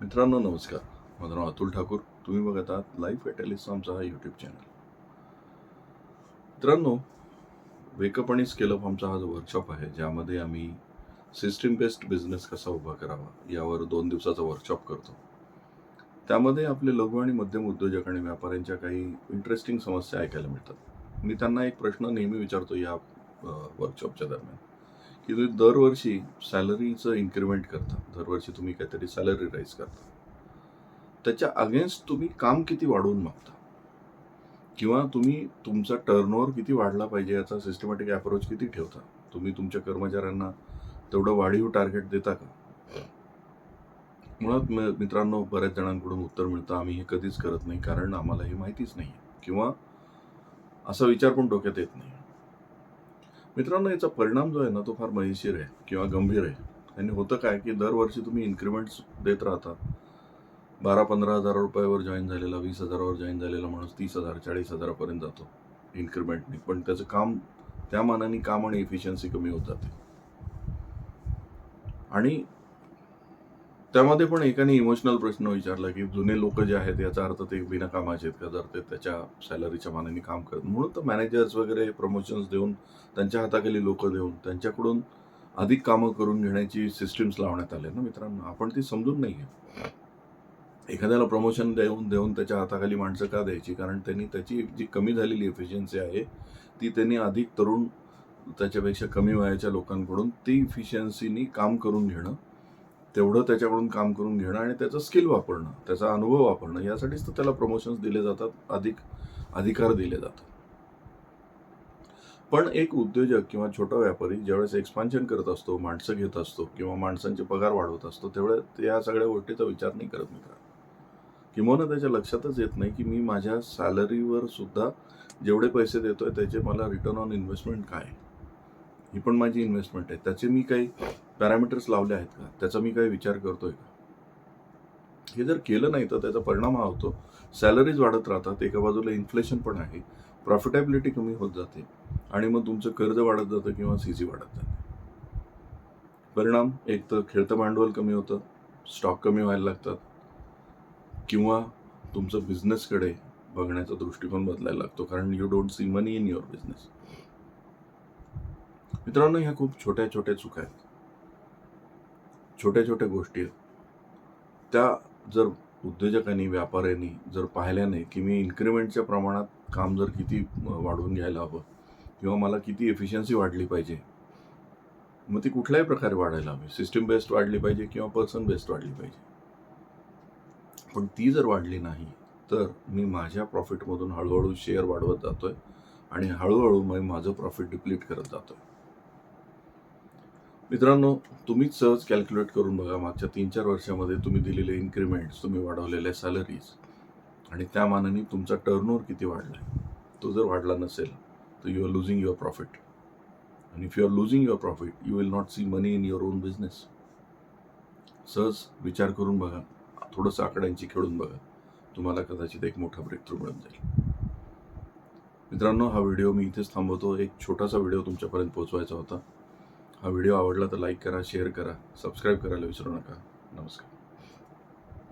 मित्रांनो नमस्कार. माझं नाव अतुल ठाकूर. तुम्ही बघत आहात लाईफ एटॅलिस्ट आमचा हा यूट्यूब चॅनल मित्रांनो वेकअप आणि स्केलअप आमचा हा जो वर्कशॉप आहे ज्यामध्ये आम्ही सिस्टीम बेस्ड बिझनेस कसा उभा करावा यावर दोन दिवसाचा वर्कशॉप करतो. त्यामध्ये आपले लघु आणि मध्यम उद्योजक आणि व्यापाऱ्यांच्या काही इंटरेस्टिंग समस्या ऐकायला मिळतात. मी त्यांना एक प्रश्न नेहमी विचारतो या वर्कशॉपच्या दरम्यान. की तुम्ही दरवर्षी सॅलरीचं इन्क्रिमेंट करता. दरवर्षी तुम्ही काहीतरी सॅलरी राईज करता. त्याच्या अगेन्स्ट तुम्ही काम किती वाढवून मागता? किंवा तुम्ही तुमचा टर्नओव्हर किती वाढला पाहिजे याचा सिस्टमॅटिक अप्रोच किती ठेवता? तुम्ही तुमच्या कर्मचाऱ्यांना तेवढं वाढीव टार्गेट देता का? मुळात मित्रांनो बऱ्याच जणांकडून उत्तर मिळतं आम्ही हे कधीच करत नाही कारण आम्हाला हे माहितीच नाही किंवा असा विचार पण डोक्यात येत नाही. मित्रांनो याचा परिणाम जो आहे ना तो फार मयशीर आहे किंवा गंभीर आहे. आणि होतं काय की दरवर्षी तुम्ही इन्क्रीमेंट्स देत राहता. बारा पंधरा हजार रुपयावर जॉईन झालेला वीस हजारावर जॉईन झालेला माणूस तीस हजार चाळीस हजारापर्यंत जातो इन्क्रिमेंटनी पण त्याचं काम त्या मानाने काम आणि इफिशियन्सी कमी होत जाते आणि त्यामध्ये पण एकाने इमोशनल प्रश्न विचारला की जुने लोक जे आहेत याचा अर्थ ते बिना कामाचे आहेत का? जर ते त्याच्या सॅलरीच्या मानाने काम करत. म्हणून तर मॅनेजर्स वगैरे प्रमोशन्स देऊन त्यांच्या हाताखाली लोक देऊन त्यांच्याकडून अधिक कामं करून घेण्याची सिस्टीम्स लावण्यात आले ना मित्रांनो? आपण ती समजून नाही आहे एखाद्याला प्रमोशन देऊन देऊन त्याच्या हाताखाली माणसं का द्यायची? कारण त्यांनी त्याची जी कमी झालेली एफिशियन्सी आहे ती त्यांनी अधिक तरुण त्याच्यापेक्षा कमी वयाच्या लोकांकडून ती इफिशियन्सीनी काम करून घेणं तेवढं त्याच्याकडून काम करून घेणं आणि त्याचं स्किल वापरणं त्याचा अनुभव वापरणं यासाठीच तर त्याला प्रमोशन्स दिले जातात अधिक अधिकार दिले जातात पण एक उद्योजक किंवा छोटा व्यापारी ज्यावेळेस एक्सपान्शन करत असतो माणसं घेत असतो किंवा माणसांचे पगार वाढवत असतो तेवढ्या या सगळ्या गोष्टीचा विचार नाही करत मित्र किंवा त्याच्या लक्षातच येत नाही की मी माझ्या सॅलरीवर सुद्धा जेवढे पैसे देतोय त्याचे मला रिटर्न ऑन इन्व्हेस्टमेंट काय आहे? ही पण माझी इन्व्हेस्टमेंट आहे. त्याचे मी काही पॅरामीटर्स लावले आहेत का? त्याचा मी काही विचार करतोय का? हे जर केलं नाही तर त्याचा परिणाम हा होतो. सॅलरीज वाढत राहतात एका बाजूला इन्फ्लेशन पण आहे प्रॉफिटेबिलिटी कमी होत जाते आणि मग तुमचं कर्ज वाढत जातं किंवा सी सी वाढत जाते. परिणाम एक तर खेळतं भांडवल कमी होतं स्टॉक कमी व्हायला लागतात किंवा तुमचं बिझनेसकडे बघण्याचा दृष्टिकोन बदलायला लागतो कारण you don't see money in your business मित्रांनो ह्या खूप छोट्या छोट्या चुका आहेत. छोट्या छोट्या गोष्टी आहेत. त्या जर उद्योजकांनी व्यापाऱ्यांनी जर पाहिल्या नाही की मी इन्क्रिमेंटच्या प्रमाणात काम जर किती वाढवून घ्यायला हवं किंवा मला किती एफिशियन्सी वाढली पाहिजे मग ती कुठल्याही प्रकारे वाढायला हवी. सिस्टीम बेस्ड वाढली पाहिजे किंवा पर्सन बेस्ड वाढली पाहिजे. पण ती जर वाढली नाही तर मी माझ्या प्रॉफिटमधून हळूहळू शेअर वाढवत जातो आहे आणि हळूहळू मग माझं प्रॉफिट डिप्लीट करत जातो आहे मित्रांनो तुम्हीच सहज कॅल्क्युलेट करून बघा मागच्या तीन चार वर्षामध्ये तुम्ही दिलेले इन्क्रिमेंट्स तुम्ही वाढवलेल्या सॅलरीज आणि त्या मानाने तुमचा टर्नओव्हर किती वाढला आहे तो जर वाढला नसेल तर you are losing your profit आणि if you are losing your profit you will not see money in your own business सहज विचार करून बघा थोडंसं आकड्यांची खेळून बघा तुम्हाला कदाचित एक मोठा ब्रेक थ्रू मिळून जाईल. मित्रांनो हा व्हिडिओ मी इथेच थांबवतो. एक छोटासा व्हिडिओ तुमच्यापर्यंत पोहोचवायचा होता. हा व्हिडिओ आवडला तर लाईक करा शेअर करा सबस्क्राईब करायला विसरू नका. नमस्कार.